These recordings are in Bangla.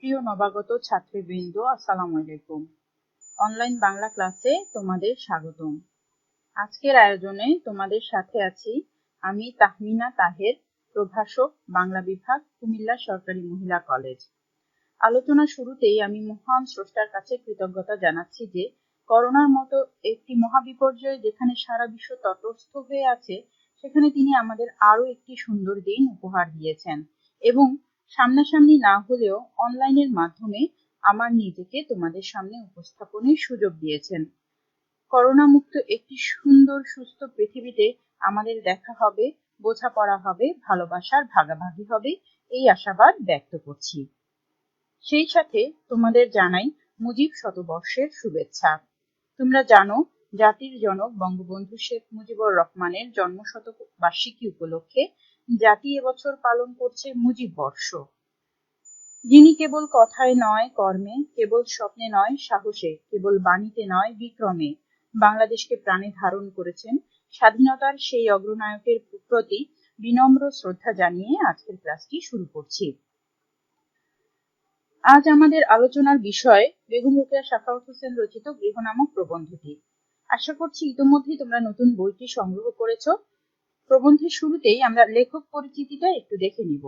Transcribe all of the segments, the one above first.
সুপ্রিয় নবাগত ছাত্রীবৃন্দ, আসসালামু আলাইকুম। অনলাইন বাংলা ক্লাসে তোমাদের স্বাগতম। আজকের আয়োজনে তোমাদের সাথে আছি আমি তাহমিনা তাহের, প্রভাষক, বাংলা বিভাগ, কুমিল্লা সরকারি মহিলা কলেজ। আলোচনা শুরুতেই আমি মহান স্রষ্টার কাছে কৃতজ্ঞতা জানাচ্ছি যে করোনার মতো একটি মহাবিপর্যয় যেখানে সারা বিশ্ব তটস্থ হয়ে আছে, সেখানে তিনি আমাদের আরও একটি সুন্দর দিন উপহার দিয়েছেন এবং সামনাসামনি না হলেও অনলাইনের মাধ্যমে আমার নিজেকে তোমাদের সামনে উপস্থাপনের সুযোগ দিয়েছেন। করোনা মুক্ত একটি সুন্দর, সুস্থ পৃথিবীতে আমাদের দেখা হবে, বোঝাপড়া হবে, ভালোবাসার ভাগাভাগি হবে, এই আশাবাদ ব্যক্ত করছি। সেই সাথে তোমাদের জানাই মুজিব শতবর্ষের শুভেচ্ছা। তোমরা জানো, জাতির জনক বঙ্গবন্ধু শেখ মুজিবুর রহমানের জন্মশত বার্ষিকী উপলক্ষে জাতি এবছর পালন করছে মুজিব বর্ষ। যিনি কেবল কথায় নয় কর্মে, কেবল স্বপ্নে নয় সাহসে, কেবল বাণীতে নয় বিক্রমে বাংলাদেশকে প্রাণে ধারণ করেছেন স্বাধীনতার সেই অগ্রনায়কের প্রতি বিনম্র শ্রদ্ধা জানিয়ে আজকের ক্লাসটি শুরু করছি। আজ আমাদের আলোচনার বিষয় বেগম রোকেয়া শাখাওয়াত হোসেন রচিত গৃহ নামক প্রবন্ধটি। আশা করছি ইতোমধ্যেই তোমরা নতুন বইটি সংগ্রহ করেছ। প্রবন্ধের শুরুতেই আমরা লেখক পরিচিতিটা একটু দেখে নিব।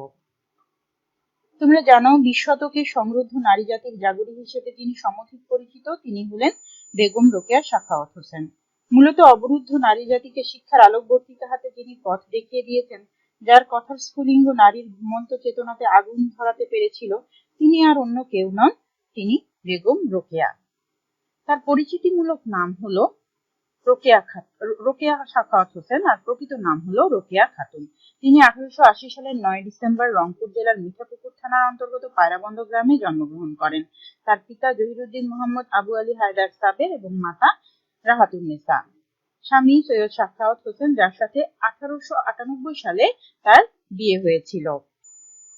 তোমরা জানো, বিশ শতকের সমৃদ্ধ নারী জাতির জাগরী হিসেবে যিনি সমধিক পরিচিত, তিনি হলেন বেগম রোকেয়া শাখাওয়াত হোসেন মূলত অবরুদ্ধ নারী জাতিকে শিক্ষার আলোকবর্তিকা হাতে যিনি পথ দেখিয়ে দিয়েছেন, যার কথার স্ফুলিঙ্গ নারীর ঘুমন্ত চেতনাতে আগুন ধরাতে পেরেছিল, তিনি আর অন্য কেউ নন, তিনি বেগম রোকেয়া। তার পরিচিতিমূলক নাম হলো রোকেয়া রোকেয়া শাখাওয়াত হোসেন আর প্রকৃত নাম হলো রোকেয়া খাতুন। তিনি আঠারোশো আশি সালের নয় ডিসেম্বর রংপুর জেলার মিঠাপুকুর থানার অন্তর্গত পায়রাবন্দ গ্রামে জন্মগ্রহণ করেন। তার পিতা জহিরুদ্দিন মোহাম্মদ আবু আলী হায়দার সাবের এবং মাতা রাহাতুন্নেসা স্বামী সৈয়দ শাখাওয়াত হোসেন, যার সাথে আঠারোশো আটানব্বই সালে তার বিয়ে হয়েছিল।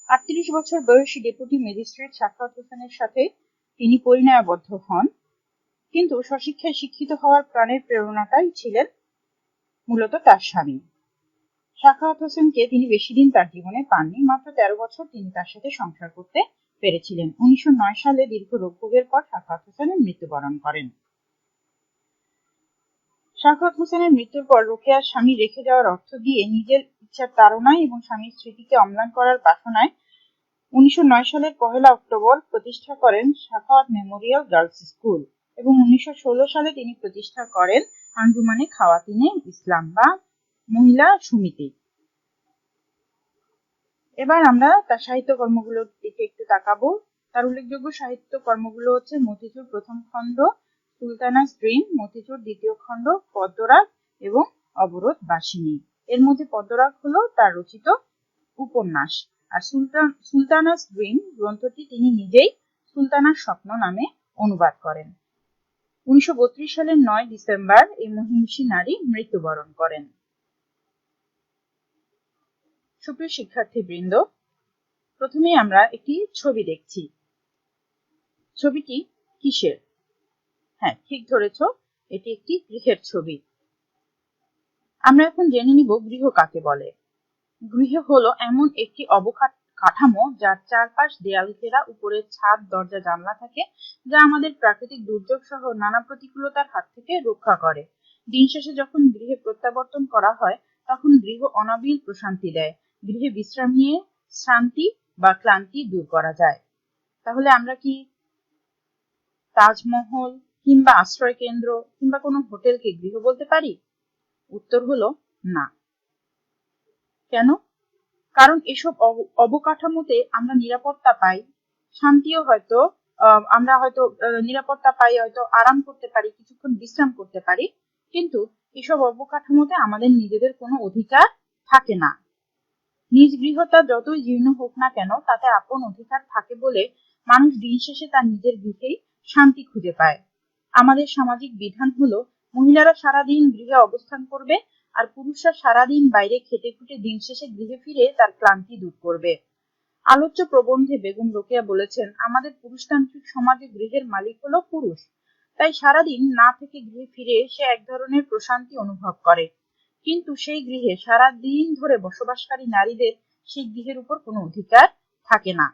আটত্রিশ বছর বয়সী ডেপুটি ম্যাজিস্ট্রেট শাখাওয়াত হোসেনের সাথে তিনি পরিণয়াবদ্ধ হন। কিন্তু স্বশিক্ষায় শিক্ষিত হওয়ার প্রাণের প্রেরণাটাই ছিলেন মূলত তার স্বামী। শাখাওয়াত হোসেনকে তিনি বেশি দিন তার জীবনে পাননি, মাত্র তেরো বছর তিনি তার সাথে সংসার করতে পেরেছিলেন। উনিশশো সালে দীর্ঘ রোগভোগের পর শাখাওয়াত হোসেনের মৃত্যুবরণ করেন। শাখাওয়াত হোসেনের মৃত্যুর পর রোকেয়ার স্বামী রেখে যাওয়ার অর্থ দিয়ে নিজের ইচ্ছার তাড়নায় এবং স্বামীর স্মৃতিকে অম্লান করার বাসনায় উনিশশো নয় সালের পহেলা অক্টোবর প্রতিষ্ঠা করেন শাখাওয়াত মেমোরিয়াল গার্লস স্কুল। এবং উনিশশো ষোলো সালে তিনি প্রতিষ্ঠা করেন আঞ্জুমানে খাওয়াতিনে ইসলাম বা মহিলা সমিতি। এবার আমরা তার সাহিত্য কর্মগুলোর দিকে একটু তাকাবো। তার উল্লেখযোগ্য সাহিত্য কর্মগুলো হচ্ছে মতিচুর প্রথম খণ্ড, সুলতানাস ড্রিম মতিচুর দ্বিতীয় খণ্ড, পদ্মরাগ এবং অবরোধ বাসিনী। এর মধ্যে পদ্মরাগ হলো তার রচিত উপন্যাস। আর সুলতান, সুলতানাস ড্রিম গ্রন্থটি তিনি নিজেই সুলতানার স্বপ্ন নামে অনুবাদ করেন। উনিশশো বত্রিশ সালের নয় ডিসেম্বর এই মহিষী নারী মৃত্যুবরণ করেন। সুপ্রিয় শিক্ষার্থী বৃন্দ প্রথমে আমরা একটি ছবি দেখছি। ছবিটি কিসের? হ্যাঁ ঠিক ধরেছ, এটি একটি গৃহের ছবি। আমরা এখন জেনে নিব গৃহ কাকে বলে। গৃহ হলো এমন একটি অবকাঠ কাঠামো যার চারপাশ দেয়াল ঘেরা উপরের ছাদ, দরজা, জানলা থাকে, যা আমাদের প্রাকৃতিক দুর্যোগ সহ নানা প্রতিকূলতার হাত থেকে রক্ষা করে। দিন শেষে যখন গৃহে প্রত্যাবর্তন করা হয়, তখন গৃহ অনাবিল প্রশান্তি দেয়। গৃহে বিশ্রাম নিয়ে শান্তি বা ক্লান্তি দূর করা যায়। তাহলে আমরা কি তাজমহল কিংবা আশ্রয় কেন্দ্র কিংবা কোনো হোটেলকে গৃহ বলতে পারি? উত্তর হলো না। কেন? কারণ এসব অবকাঠামোতে আমরা নিরাপত্তা পাই। শান্তিও হয়তো আমরা হয়তো নিরাপত্তা পাই, হয়তো আরাম করতে পারি, কিছুক্ষণ বিশ্রাম করতে পারি। কিন্তু এসব অবকাঠামোতে আমাদের নিজেদের কোনো অধিকার থাকে না। নিজ গৃহটা যতই জীর্ণ হোক না কেন, তাতে আপন অধিকার থাকে বলে মানুষ দিন শেষে তার নিজের গৃহেই শান্তি খুঁজে পায়। আমাদের সামাজিক বিধান হলো, মহিলারা সারাদিন গৃহে অবস্থান করবে আর পুরুষরা সারাদিন বাইরে খেটে খুঁটে দিন শেষে গৃহে ফিরে তার ক্লান্তি দূর করবে। আলোচ্য প্রবন্ধে বেগম রোকেয়া বলেছেন, আমাদের পুরুষতান্ত্রিক সমাজে গৃহের মালিক হলো পুরুষ। তাই সারাদিন না থেকে গৃহে ফিরে সে এক ধরনের প্রশান্তি অনুভব করে। কিন্তু সেই গৃহে সারা দিন ধরে বসবাসকারী নারীদের সেই গৃহের উপর কোনো অধিকার থাকে না।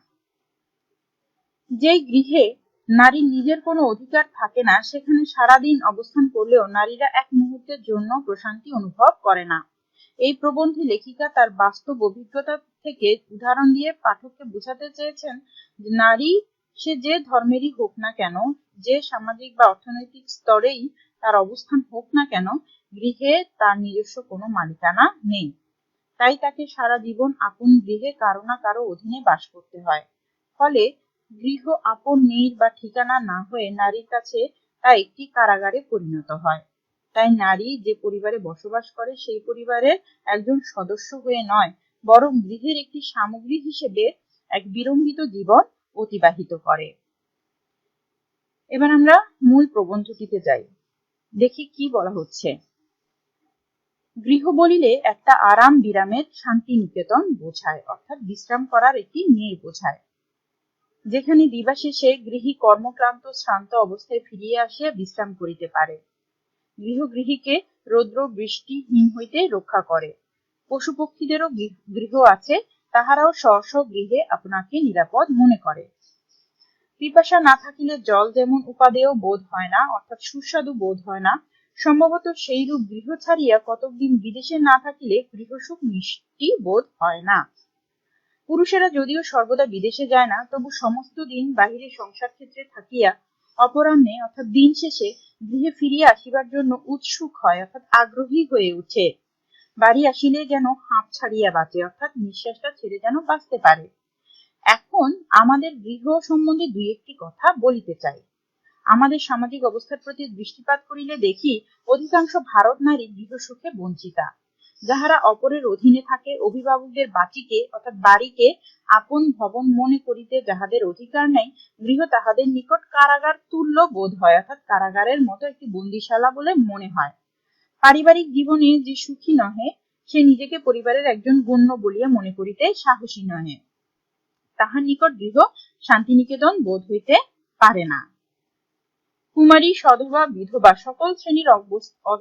যেই গৃহে নারীর নিজের কোনো অধিকার থাকে না, সেখানে সারাদিন অবস্থান করলেও নারীরা এক মুহূর্তের জন্য প্রশান্তি অনুভব করে না। এই প্রবন্ধে লেখিকা তার বাস্তব অভিজ্ঞতা থেকে উদাহরণ দিয়ে পাঠককে বোঝাতে চেয়েছেন যে নারী সে যে ধর্মেরই হোক না কেন, যে সামাজিক বা অর্থনৈতিক স্তরেই তার অবস্থান হোক না কেন, গৃহে তার নিজস্ব কোনো মালিকানা নেই। তাই তাকে সারা জীবন আপন গৃহে কারও না কারও অধীনে বাস করতে হয়। ফলে গৃহ আপন নীড় বা ঠিকানা না হয়ে নারীর কাছে তা একটি কারাগারে পরিণত হয়। তাই নারী যে পরিবারে বসবাস করে, সেই পরিবারের একজন সদস্য হয়ে নয়, বরং গৃহের একটি সামগ্রী হিসেবে এক বিড়ম্বিত জীবন অতিবাহিত করে। এবার আমরা মূল প্রবন্ধটিতে যাই। দেখি কি বলা হচ্ছে। গৃহ বলিলে একটা আরাম বিরামের শান্তি নিকেতন বোঝায়, অর্থাৎ বিশ্রাম করার একটি নীড় বোঝায়। যেখানে দিবা শেষে গৃহী কর্মক্লান্ত শ্রান্ত অবস্থায় ফিরিয়ে আসিয়া বিশ্রাম করিতে পারে। গৃহ গৃহীকে রৌদ্র, বৃষ্টি, হিম হইতে রক্ষা করে। পশু পক্ষীদেরও গৃহ আছে, তাহারাও স্ব গৃহে আপনাকে নিরাপদ মনে করে। পিপাসা না থাকিলে জল যেমন উপাদেয় বোধ হয় না, অর্থাৎ সুস্বাদু বোধ হয় না, সম্ভবত সেই রূপ গৃহ ছাড়িয়া কতকদিন বিদেশে না থাকিলে গৃহসুখ মিষ্টি বোধ হয় না। পুরুষেরা যদিও সর্বদা বিদেশে যায় না, তবু সমস্ত দিন বাহিরে সংসার ক্ষেত্রে থাকিয়া অপরাহ্নে অর্থাৎ দিন শেষে গৃহে ফিরিয়া আসিবার জন্য উৎসুক হয়, অর্থাৎ আগ্রহী হয়ে উঠে। বাড়ি আসিলে যেন হাঁপ ছাড়িয়া বাঁচে, অর্থাৎ নিঃশ্বাসটা ছেড়ে যেন বাঁচতে পারে। এখন আমাদের গৃহ সম্বন্ধে দুই একটি কথা বলিতে চাই। আমাদের সামাজিক অবস্থার প্রতি দৃষ্টিপাত করিলে দেখি, অধিকাংশ ভারত নারী গৃহ সুখে বঞ্চিতা। যাহারা অপরের অধীনে থাকে, অভিভাবকদের বাটিকে অর্থাৎ বাড়িকে, আপন ভবন মনে করিতে যাহাদের অধিকার নেই, গৃহ তাহাদের নিকট কারাগার তুল্য বোধ হয়, অর্থাৎ কারাগারের মতো একটি বন্দিশালা বলে মনে হয়। পারিবারিক জীবনে যে সুখী নহে, সে নিজেকে পরিবারের একজন গণ্য বলিয়া মনে করিতে সাহসী নহে। তাহার নিকট গৃহ শান্তিনিকেতন বোধ হইতে পারে না। কুমারী, সধবা, বিধবা সকল শ্রেণির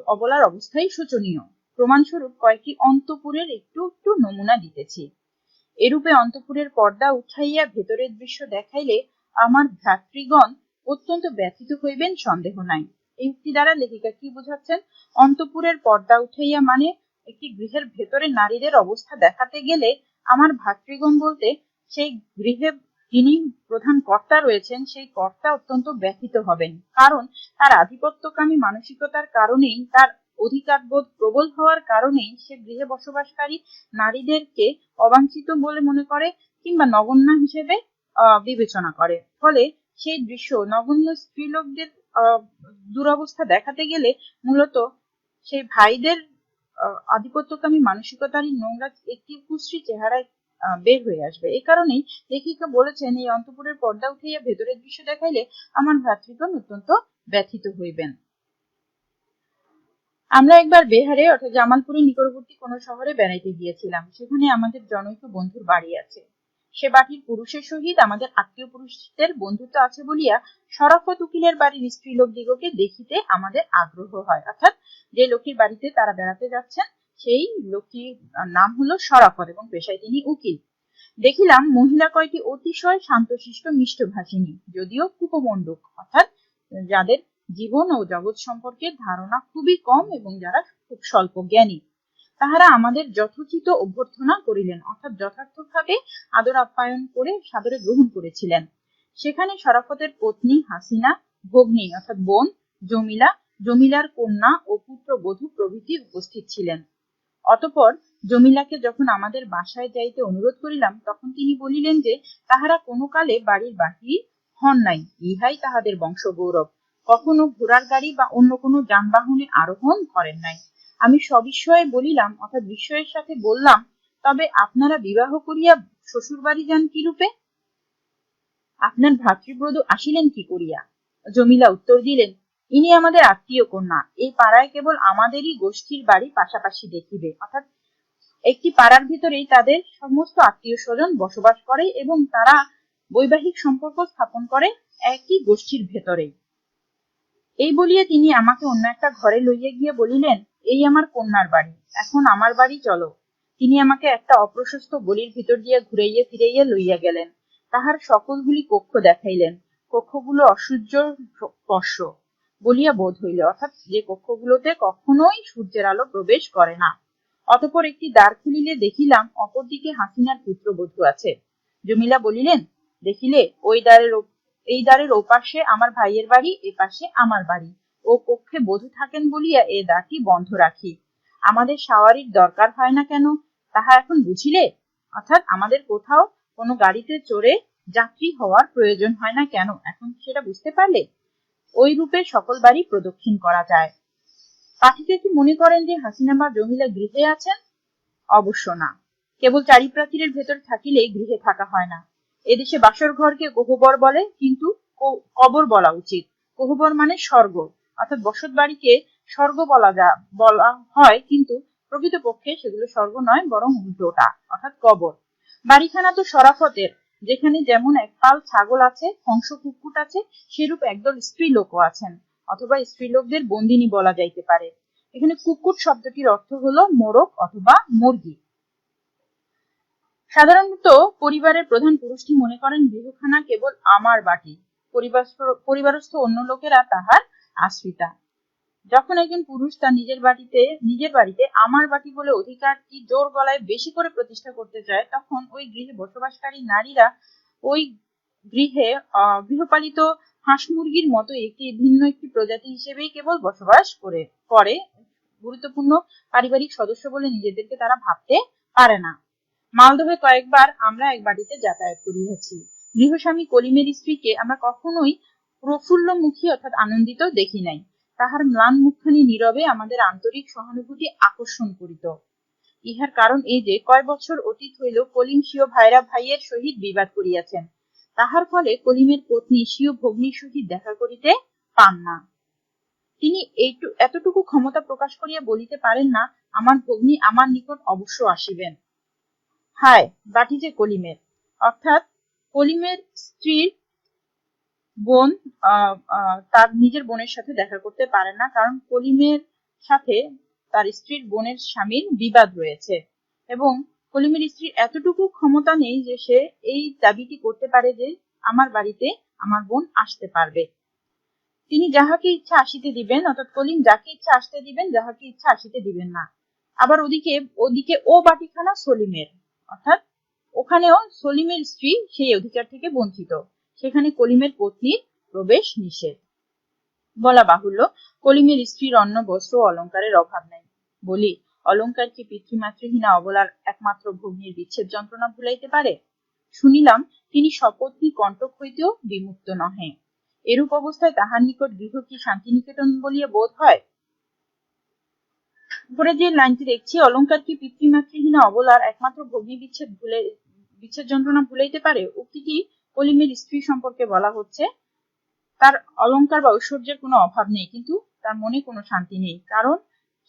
অবলার অবস্থাই শোচনীয়। প্রমাণস্বরূপ কয়েকটি অন্তপুরের একটু একটু নমুনা দিতেছি। এরূপে অন্তপুরের পর্দা উঠাইয়া ভেতরের দৃশ্য দেখাইলে আমার ভ্রাতৃগণ অত্যন্ত ব্যথিত হইবেন, সন্দেহ নাই। এই উক্তি দ্বারা লেখিকা কি বোঝাচ্ছেন? অন্তপুরের পর্দা উঠাইয়া মানে একটি গৃহের ভেতরে নারীদের অবস্থা দেখাতে গেলে আমার ভাতৃগণ বলতে সেই গৃহে যিনি প্রধান কর্তা রয়েছেন, সেই কর্তা অত্যন্ত ব্যথিত হবেন। কারণ তার আধিপত্যকামী মানসিকতার কারণেই তার অধিকারবোধ প্রবল হওয়ার কারণেই সে গৃহে বসবাসকারী নারীদেরকে অবাঞ্ছিত বলে মনে করে কিংবা নগণ্য হিসেবে বিবেচনা করে। ফলে সেই দৃশ্য নগণ্য স্ত্রীলোকদের দুরবস্থা দেখাতে গেলে মূলত সেই ভাইদের আধিপত্যকামী মানসিকতারই নোংরা একটি কুশ্রী চেহারায় বের হয়ে আসবে। এই কারণেই লেখিকা বলেছেন, এই অন্তপুরের পর্দা উঠাইয়া ভেতরের দৃশ্য দেখাইলে আমার ভ্রাতৃগণ অত্যন্ত ব্যথিত হইবেন। আমরা একবার বেহারে অর্থাৎ জামালপুরের নিকটবর্তী কোন শহরে বেড়াইতে গিয়েছিলাম। সেখানে আমাদের জনৈক বন্ধুর বাড়ি আছে। সে বাড়ির পুরুষের সহিত আমাদের আত্মীয় পুরুষদের বন্ধুত্ব আছে বলিয়া শরাফত উকিলের বাড়ির স্ত্রী লোক দিগকে দেখিতে আমাদের আগ্রহ হয়। অর্থাৎ যে লোকটির বাড়িতে তারা বেড়াতে যাচ্ছেন, সেই লোকটির নাম হলো শরাফত এবং পেশায় তিনি উকিল। দেখিলাম মহিলা কয়টি অতিশয় শান্তশিষ্ট মিষ্টভাষিনী, যদিও কুপমণ্ডুক, অর্থাৎ যাদের জীবন ও জগৎ সম্পর্কে ধারণা খুবই কম এবং যারা খুব স্বল্প জ্ঞানী। তাহারা আমাদের যথোচিত অভ্যর্থনা করিলেন, অর্থাৎ যথার্থভাবে আদর আপ্যায়ন করে সাদরে গ্রহণ করেছিলেন। সেখানে শরাফতের পত্নী হাসিনা, ভগ্নী অর্থাৎ বোন জমিলা, জমিলার কন্যা ও পুত্র বধূ প্রভৃতি উপস্থিত ছিলেন। অতপর জমিলাকে যখন আমাদের বাসায় যাইতে অনুরোধ করিলাম, তখন তিনি বলিলেন যে, তাহারা কোনো কালে বাড়ির বাহির হন নাই, ইহাই তাহাদের বংশ গৌরব কখনো ঘোড়ার গাড়ি বা অন্য কোনো যানবাহনে আরোহণ করেন নাই। আমি সবিস্ময়ে বলিলাম, অর্থাৎ বিস্ময়ের সাথে বললাম, তবে আপনারা বিবাহ করিয়া শ্বশুর বাড়ি যান কি রূপে আপনার ভাতৃব্রত আসিলেন কি করিয়া? জমিলা উত্তর দিলেন, ইনি আমাদের আত্মীয় কন্যা, এই পাড়ায় কেবল আমাদেরই গোষ্ঠীর বাড়ি পাশাপাশি দেখিবে। অর্থাৎ একটি পাড়ার ভিতরেই তাদের সমস্ত আত্মীয় স্বজন বসবাস করে এবং তারা বৈবাহিক সম্পর্ক স্থাপন করে একই গোষ্ঠীর ভেতরেই। এই বলিয়া তিনি আমাকে অন্য একটা ঘরে লইয়া গিয়ে বলিলেন, এই আমার কন্যার বাড়ি, এখন আমার বাড়ি চলো। তিনি আমাকে একটা অপ্রশস্ত গলির ভিতর দিয়া ঘুরাইয়া ফিরাইয়া লইয়া গেলেন। তাহার সকলগুলি কক্ষ দেখাইলেন। কক্ষগুলো অসূর্য স্পর্শ বলিয়া বোধ হইল, অর্থাৎ যে কক্ষগুলোতে কখনোই সূর্যের আলো প্রবেশ করে না। অতপর একটি দ্বার খুলিলে দেখিলাম, অপরদিকে হাসিনার পুত্র পুত্রবধূ আছে। জমিলা বলিলেন, দেখিলে, ওই দ্বারের এই দ্বারের ওপাশে আমার ভাইয়ের বাড়ি, এ পাশে আমার বাড়ি। ও কক্ষে বধূ থাকেন বলিয়া এ দ্বারটি বন্ধ রাখি। আমাদের সাওয়ারির দরকার হয় না কেন? তাহা এখন বুঝিলে? অর্থাৎ আমাদের কোথাও কোনো গাড়িতে চড়ে যাত্রী হওয়ার প্রয়োজন হয় না কেন? এখন সেটা বুঝতে পারলে? ওই রূপে সকল বাড়ি প্রদক্ষিণ করা যায়। পাঠিকা কি মনে করেন যে হাসিনা বা জমিলা গৃহে আছেন? অবশ্য না। কেবল চারি প্রাচীরের ভেতর থাকিলেই গৃহে থাকা হয় না। এদেশে বাসর ঘরকে গহবর বলে, কিন্তু কবর বলা উচিত। গহবর মানে স্বর্গ। অর্থাৎ বসত বাড়িকে স্বর্গ বলা যা বলা হয়, কিন্তু প্রকৃতপক্ষে সেগুলো স্বর্গ নয়, বরং উল্টোটা, অর্থাৎ কবর। বাড়িখানা তো সরাফতের যেখানে যেমন এক পাল ছাগল আছে হংস কুকুট আছে, সেরূপ একদল স্ত্রী লোকও আছেন, অথবা স্ত্রীলোকদের বন্দিনী বলা যাইতে পারে। এখানে কুকুট শব্দটির অর্থ হলো মোরগ অথবা মুরগি। সাধারণত পরিবারের প্রধান পুরুষটি মনে করেন গৃহখানা কেবল আমার বাটি। পরিবারস্থ- অন্য লোকেরা তাহার আশ্রিতা। যখন একজন পুরুষ তার নিজের বাড়িতে নিজের বাড়িতে আমার বাটি বলে অধিকারটি জোর গলায় বেশি করে প্রতিষ্ঠা করতে চায়, তখন ওই গৃহে বসবাসকারী নারীরা ওই গৃহে গৃহপালিত হাঁস মুরগির মতো একটি ভিন্ন একটি প্রজাতি হিসেবেই কেবল বসবাস করে করে। গুরুত্বপূর্ণ পারিবারিক সদস্য বলে নিজেদেরকে তারা ভাবতে পারে না। মালদহে কয়েকবার আমরা এক বাড়িতে যাতায়াত করিয়াছি। গৃহস্বামী কলিমের স্ত্রীকে আমরা কখনোই প্রফুল্লমুখী অর্থাৎ আনন্দিত দেখি নাই। তাহার ম্লান মুখখানি নীরবে আমাদের আন্তরিক সহানুভূতি আকর্ষণ করিত। ইহার কারণ এই যে, কয় বছর অতীত হইল কলিম স্বীয় ভাইরা ভাইয়ের সহিত বিবাদ করিয়াছেন। তাহার ফলে কলিমের পত্নী স্বীয় ভগ্নীর সহিত দেখা করিতে পান না। তিনি এতটুকু ক্ষমতা প্রকাশ করিয়া বলিতে পারেন না, আমার ভগ্নী আমার নিকট অবশ্য আসিবেন। হায়, বাটি যে কলিমের। অর্থাৎ কলিমের স্ত্রীর বোন তার নিজের বোনের সাথে দেখা করতে পারে না, কারণ কলিমের সাথে তার স্ত্রীর বোনের স্বামীর বিবাদ রয়েছে। এবং কলিমের স্ত্রীর এতটুকু ক্ষমতা নেই যে সে এই দাবিটি করতে পারে যে আমার বাড়িতে আমার বোন আসতে পারবে। তিনি যাহাকে ইচ্ছা আসিতে দিবেন, অর্থাৎ কলিম যাকে ইচ্ছা আসতে দিবেন, যাহাকে ইচ্ছা আসিতে দিবেন না। আবার ওদিকে ওদিকে ও বাটিখানা সলিমের। অর্থাৎ ওখানেও সলিমের স্ত্রী সেই অধিকার থেকে বঞ্চিত। সেখানে কলিমের পত্নীর প্রবেশ নিষেধ। বলা বাহুল্য, কলিমের স্ত্রীর অন্ন, বস্ত্র ও অলংকারের অভাব নাই। বলি অলংকার কি পিতৃমাতৃহীনা অবলার একমাত্র ভগ্নির বিচ্ছেদ যন্ত্রণা ভুলাইতে পারে? শুনিলাম, তিনি সপত্নী কণ্টক হইতেও বিমুক্ত নহে। এরূপ অবস্থায় তাহার নিকট গৃহ কি শান্তিনিকেতন বলিয়া বোধ হয়? উপরে যে লাইনটি দেখছি, অলংকার কি পিতৃমাতৃহীনা অবলার একমাত্র ভগ্নি বিচ্ছেদ ভুলে, বিচ্ছেদ যন্ত্রণা ভুলাইতে পারে? উক্তিটি কলিমের স্ত্রী সম্পর্কে বলা হচ্ছে? তার অলংকার বা ঐশ্বর্যের কোনো অভাব নেই, কিন্তু তার মনে কোনো শান্তি নেই, কারণ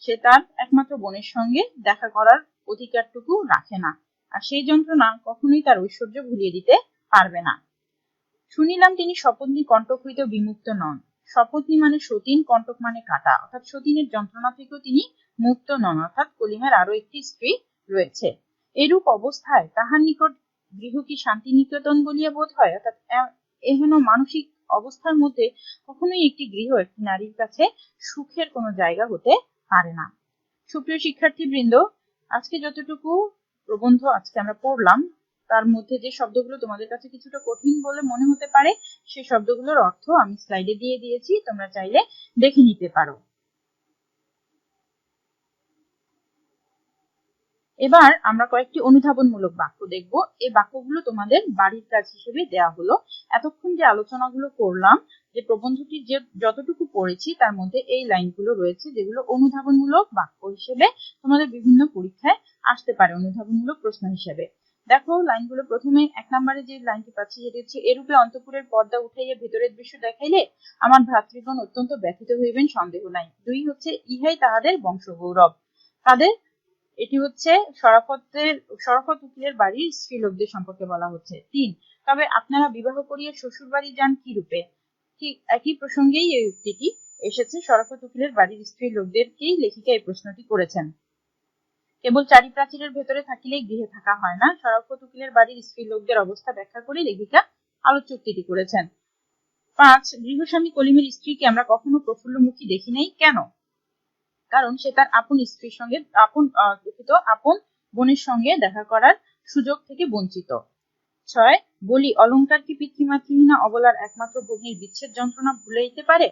সে তার একমাত্র বোনের সঙ্গে দেখা করার অধিকারটুকু রাখে না, আর সেই যন্ত্রণা কখনোই তার ঐশ্বর্য ভুলিয়ে দিতে পারবে না। শুনিলাম তিনি শপথনি কণ্টক হইতে বিমুক্ত নন। শপথনি মানে সতীন, কণ্টক মানে কাটা, অর্থাৎ সতীনের যন্ত্রণা থেকেও তিনি মুক্ত নন অর্থাৎ কলিমের আরও একটি স্ত্রী রয়েছে। এরূপ অবস্থায় তাহার নিকট গৃহ কি শান্তি নিকেতন বলিয়া বোধ হয়? অর্থাৎ এহেন মানসিক অবস্থার মধ্যে কখনোই একটি গৃহ, একটি নারীর কাছে সুখের কোনো জায়গা হতে পারে না। সুপ্রিয় শিক্ষার্থী বৃন্দ আজকে যতটুকু প্রবন্ধ আজকে আমরা পড়লাম, তার মধ্যে যে শব্দগুলো তোমাদের কাছে কিছুটা কঠিন বলে মনে হতে পারে সেই শব্দগুলোর অর্থ আমি স্লাইডে দিয়ে দিয়েছি, তোমরা চাইলে দেখে নিতে পারো। এবার আমরা কয়েকটি অনুধাবনমূলক বাক্য দেখব। এই বাক্যগুলো তোমাদের বাড়ির কাজ হিসেবে দেয়া হলো। এতক্ষণ যে আলোচনাগুলো করলাম, যে প্রবন্ধটির যে যতটুকু পড়েছি, তার মধ্যে এই লাইনগুলো রয়েছে, যেগুলো অনুধাবনমূলক বাক্য হিসেবে তোমাদের বিভিন্ন পরীক্ষায় আসতে পারে, অনুধাবনমূলক প্রশ্ন হিসেবে। দেখো, লাইনগুলো প্রথমে এক নম্বরে যে লাইনটি পাচ্ছি, সেটি হচ্ছে, এরূপে অন্তপুরের পর্দা উঠাইয়া ভেতরের দৃশ্য দেখাইলে আমার ভ্রাতৃগণ অত্যন্ত ব্যথিত হইবেন সন্দেহ নাই। দুই হচ্ছে, ইহাই তাহাদের বংশগৌরব। তাদের এটি হচ্ছে শরাফতের, শরাফত উকিলের বাড়ির স্ত্রীলোকদের সম্পর্কে বলা হচ্ছে। তিন, তবে আপনারা বিবাহ করিয়ে শ্বশুর বাড়ি যান কি রূপে? ঠিক একই প্রসঙ্গেই এই উক্তিটি এসেছে শরাফত উকিলের বাড়ির স্ত্রী লোকদেরকেই লেখিকা এই প্রশ্নটি করেছেন। কেবল চারি প্রাচীরের ভেতরে থাকিলেই গৃহে থাকা হয় না। সরবপত উকিলের বাড়ির স্ত্রী লোকদের অবস্থা ব্যাখ্যা করে লেখিকা আলোচ্য করেছেন। পাঁচ, গৃহস্বামী কলিমের স্ত্রীকে আমরা কখনো প্রফুল্লমুখী দেখি নাই? কেন? কারণ সে তার আপন স্ত্রীর সঙ্গে, আপন দুঃখিত, আপন বোনের সঙ্গে দেখা করার সুযোগ থেকে বঞ্চিত। ছয়, বলি, অলংকার কি পিতৃমাতৃহীনা অবলার একমাত্র ভগ্নির বিচ্ছেদ যন্ত্রণা ভুলাইতে পারে?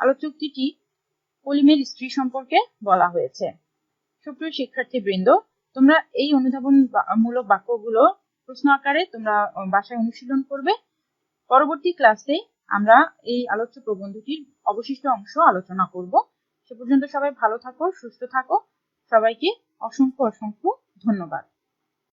আলোচ্য উক্তিটি কলিমের স্ত্রী সম্পর্কে বলা হয়েছে। সুপ্রিয় শিক্ষার্থী বৃন্দ তোমরা এই অনুধাবন মূলক বাক্যগুলো প্রশ্ন আকারে তোমরা বাসায় অনুশীলন করবে। পরবর্তী ক্লাসে আমরা এই আলোচ্য প্রবন্ধটির অবশিষ্ট অংশ আলোচনা করব। সে পর্যন্ত সবাই ভালো থাকো সুস্থ থাকো। সবাইকে অসংখ্য অসংখ্য ধন্যবাদ।